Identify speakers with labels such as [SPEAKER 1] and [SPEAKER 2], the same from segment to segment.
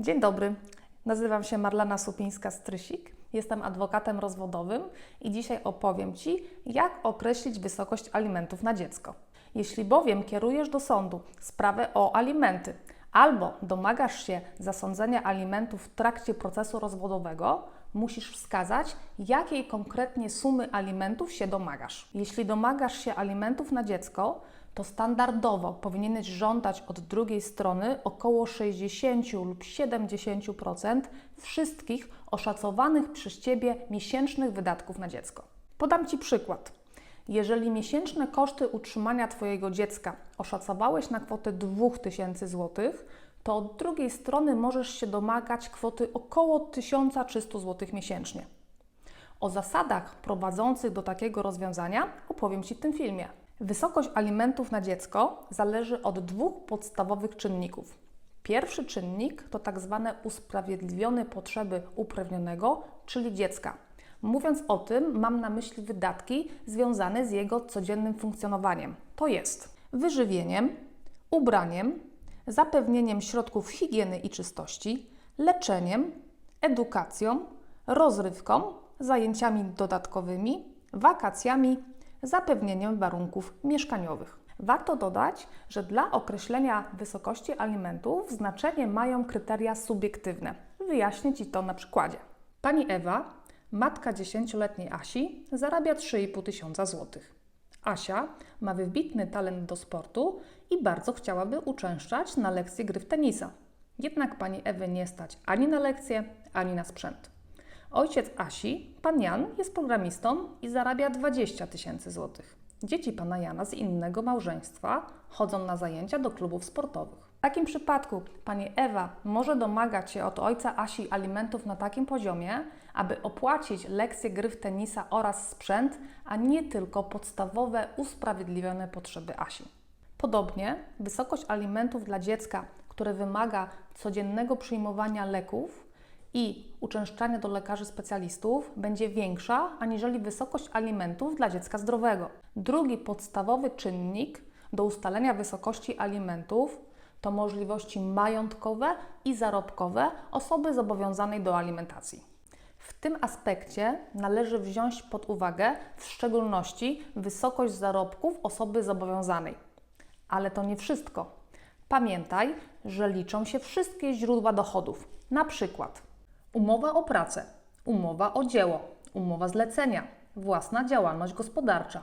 [SPEAKER 1] Dzień dobry, nazywam się Marlena Supińska-Strysik, jestem adwokatem rozwodowym i dzisiaj opowiem Ci, jak określić wysokość alimentów na dziecko. Jeśli bowiem kierujesz do sądu sprawę o alimenty albo domagasz się zasądzenia alimentów w trakcie procesu rozwodowego, musisz wskazać, jakiej konkretnie sumy alimentów się domagasz. Jeśli domagasz się alimentów na dziecko, to standardowo powinieneś żądać od drugiej strony około 60 lub 70% wszystkich oszacowanych przez Ciebie miesięcznych wydatków na dziecko. Podam Ci przykład. Jeżeli miesięczne koszty utrzymania Twojego dziecka oszacowałeś na kwotę 2000 zł, to od drugiej strony możesz się domagać kwoty około 1300 zł miesięcznie. O zasadach prowadzących do takiego rozwiązania opowiem Ci w tym filmie. Wysokość alimentów na dziecko zależy od dwóch podstawowych czynników. Pierwszy czynnik to tak zwane usprawiedliwione potrzeby uprawnionego, czyli dziecka. Mówiąc o tym, mam na myśli wydatki związane z jego codziennym funkcjonowaniem. To jest wyżywieniem, ubraniem, zapewnieniem środków higieny i czystości, leczeniem, edukacją, rozrywką, zajęciami dodatkowymi, wakacjami, zapewnieniem warunków mieszkaniowych. Warto dodać, że dla określenia wysokości alimentów znaczenie mają kryteria subiektywne. Wyjaśnię Ci to na przykładzie. Pani Ewa, matka 10-letniej Asi, zarabia 3,5 tysiąca złotych. Asia ma wybitny talent do sportu i bardzo chciałaby uczęszczać na lekcje gry w tenisa. Jednak pani Ewy nie stać ani na lekcje, ani na sprzęt. Ojciec Asi, pan Jan, jest programistą i zarabia 20 tysięcy złotych. Dzieci pana Jana z innego małżeństwa chodzą na zajęcia do klubów sportowych. W takim przypadku pani Ewa może domagać się od ojca Asi alimentów na takim poziomie, aby opłacić lekcje gry w tenisa oraz sprzęt, a nie tylko podstawowe usprawiedliwione potrzeby Asi. Podobnie wysokość alimentów dla dziecka, które wymaga codziennego przyjmowania leków, i uczęszczania do lekarzy specjalistów będzie większa aniżeli wysokość alimentów dla dziecka zdrowego. Drugi podstawowy czynnik do ustalenia wysokości alimentów to możliwości majątkowe i zarobkowe osoby zobowiązanej do alimentacji. W tym aspekcie należy wziąć pod uwagę w szczególności wysokość zarobków osoby zobowiązanej. Ale to nie wszystko. Pamiętaj, że liczą się wszystkie źródła dochodów, na przykład Umowa o pracę, umowa o dzieło, umowa zlecenia, własna działalność gospodarcza,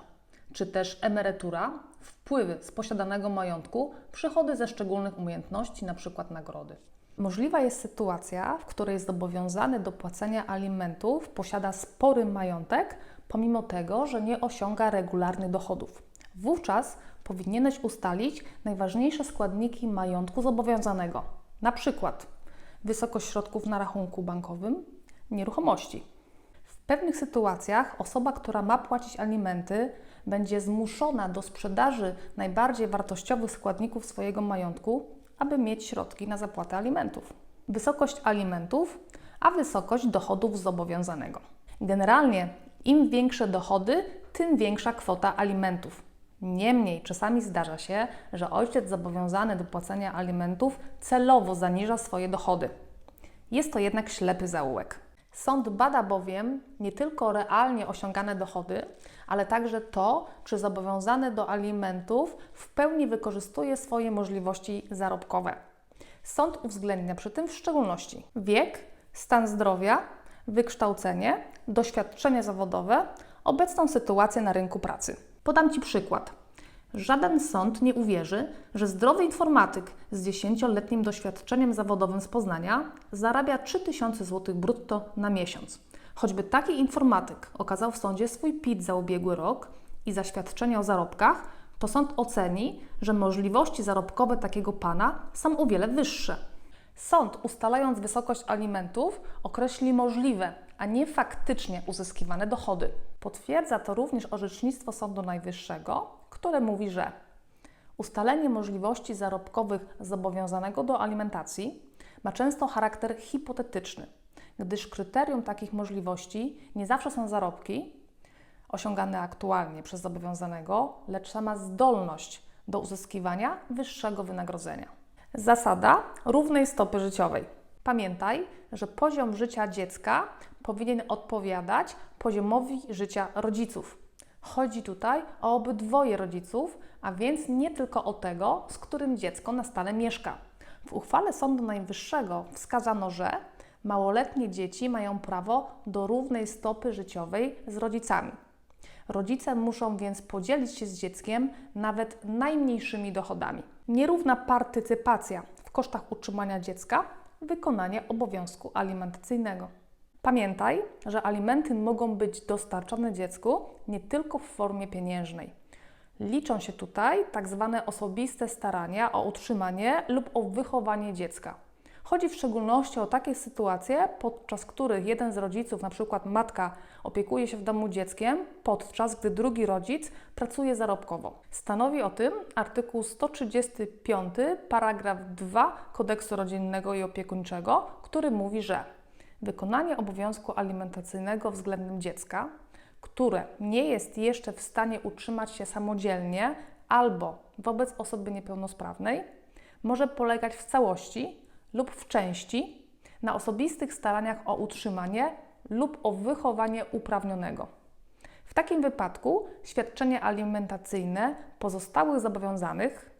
[SPEAKER 1] czy też emerytura, wpływy z posiadanego majątku, przychody ze szczególnych umiejętności, np. nagrody. Możliwa jest sytuacja, w której zobowiązany do płacenia alimentów posiada spory majątek, pomimo tego, że nie osiąga regularnych dochodów. Wówczas powinieneś ustalić najważniejsze składniki majątku zobowiązanego, na przykład wysokość środków na rachunku bankowym, nieruchomości. W pewnych sytuacjach osoba, która ma płacić alimenty, będzie zmuszona do sprzedaży najbardziej wartościowych składników swojego majątku, aby mieć środki na zapłatę alimentów. Wysokość alimentów, a wysokość dochodów zobowiązanego. Generalnie im większe dochody, tym większa kwota alimentów. Niemniej czasami zdarza się, że ojciec zobowiązany do płacenia alimentów celowo zaniża swoje dochody. Jest to jednak ślepy zaułek. Sąd bada bowiem nie tylko realnie osiągane dochody, ale także to, czy zobowiązany do alimentów w pełni wykorzystuje swoje możliwości zarobkowe. Sąd uwzględnia przy tym w szczególności wiek, stan zdrowia, wykształcenie, doświadczenie zawodowe, obecną sytuację na rynku pracy. Podam Ci przykład. Żaden sąd nie uwierzy, że zdrowy informatyk z 10-letnim doświadczeniem zawodowym z Poznania zarabia 3000 zł brutto na miesiąc. Choćby taki informatyk okazał w sądzie swój PIT za ubiegły rok i zaświadczenie o zarobkach, to sąd oceni, że możliwości zarobkowe takiego pana są o wiele wyższe. Sąd, ustalając wysokość alimentów, określi możliwe, a nie faktycznie uzyskiwane dochody. Potwierdza to również orzecznictwo Sądu Najwyższego, które mówi, że ustalenie możliwości zarobkowych zobowiązanego do alimentacji ma często charakter hipotetyczny, gdyż kryterium takich możliwości nie zawsze są zarobki osiągane aktualnie przez zobowiązanego, lecz sama zdolność do uzyskiwania wyższego wynagrodzenia. Zasada równej stopy życiowej. Pamiętaj, że poziom życia dziecka powinien odpowiadać poziomowi życia rodziców. Chodzi tutaj o obydwoje rodziców, a więc nie tylko o tego, z którym dziecko na stale mieszka. W uchwale Sądu Najwyższego wskazano, że małoletnie dzieci mają prawo do równej stopy życiowej z rodzicami. Rodzice muszą więc podzielić się z dzieckiem nawet najmniejszymi dochodami. Nierówna partycypacja w kosztach utrzymania dziecka, wykonanie obowiązku alimentacyjnego. Pamiętaj, że alimenty mogą być dostarczone dziecku nie tylko w formie pieniężnej. Liczą się tutaj tak zwane osobiste starania o utrzymanie lub o wychowanie dziecka. Chodzi w szczególności o takie sytuacje, podczas których jeden z rodziców, przykład matka, opiekuje się w domu dzieckiem, podczas gdy drugi rodzic pracuje zarobkowo. Stanowi o tym artykuł 135, paragraf 2 Kodeksu Rodzinnego i Opiekuńczego, który mówi, że wykonanie obowiązku alimentacyjnego względem dziecka, które nie jest jeszcze w stanie utrzymać się samodzielnie albo wobec osoby niepełnosprawnej, może polegać w całości lub w części na osobistych staraniach o utrzymanie lub o wychowanie uprawnionego. W takim wypadku świadczenie alimentacyjne pozostałych zobowiązanych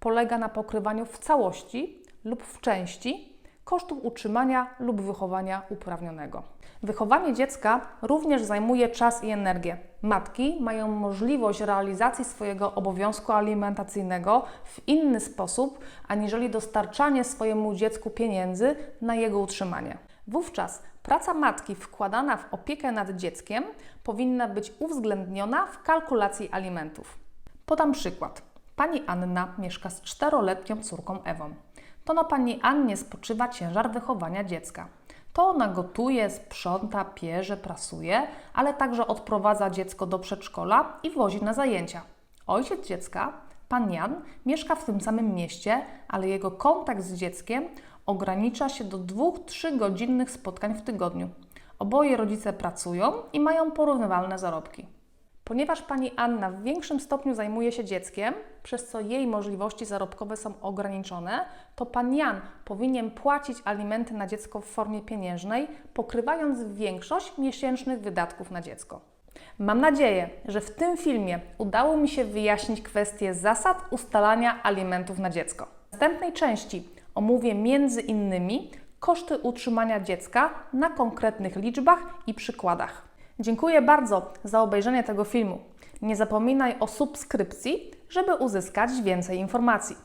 [SPEAKER 1] polega na pokrywaniu w całości lub w części kosztów utrzymania lub wychowania uprawnionego. Wychowanie dziecka również zajmuje czas i energię. Matki mają możliwość realizacji swojego obowiązku alimentacyjnego w inny sposób, aniżeli dostarczanie swojemu dziecku pieniędzy na jego utrzymanie. Wówczas praca matki wkładana w opiekę nad dzieckiem powinna być uwzględniona w kalkulacji alimentów. Podam przykład. Pani Anna mieszka z czteroletnią córką Ewą. To na pani Annie spoczywa ciężar wychowania dziecka. To ona gotuje, sprząta, pierze, prasuje, ale także odprowadza dziecko do przedszkola i wozi na zajęcia. Ojciec dziecka, pan Jan, mieszka w tym samym mieście, ale jego kontakt z dzieckiem ogranicza się do 2-3 godzinnych spotkań w tygodniu. Oboje rodzice pracują i mają porównywalne zarobki. Ponieważ pani Anna w większym stopniu zajmuje się dzieckiem, przez co jej możliwości zarobkowe są ograniczone, to pan Jan powinien płacić alimenty na dziecko w formie pieniężnej, pokrywając większość miesięcznych wydatków na dziecko. Mam nadzieję, że w tym filmie udało mi się wyjaśnić kwestię zasad ustalania alimentów na dziecko. W następnej części omówię między innymi koszty utrzymania dziecka na konkretnych liczbach i przykładach. Dziękuję bardzo za obejrzenie tego filmu. Nie zapominaj o subskrypcji, żeby uzyskać więcej informacji.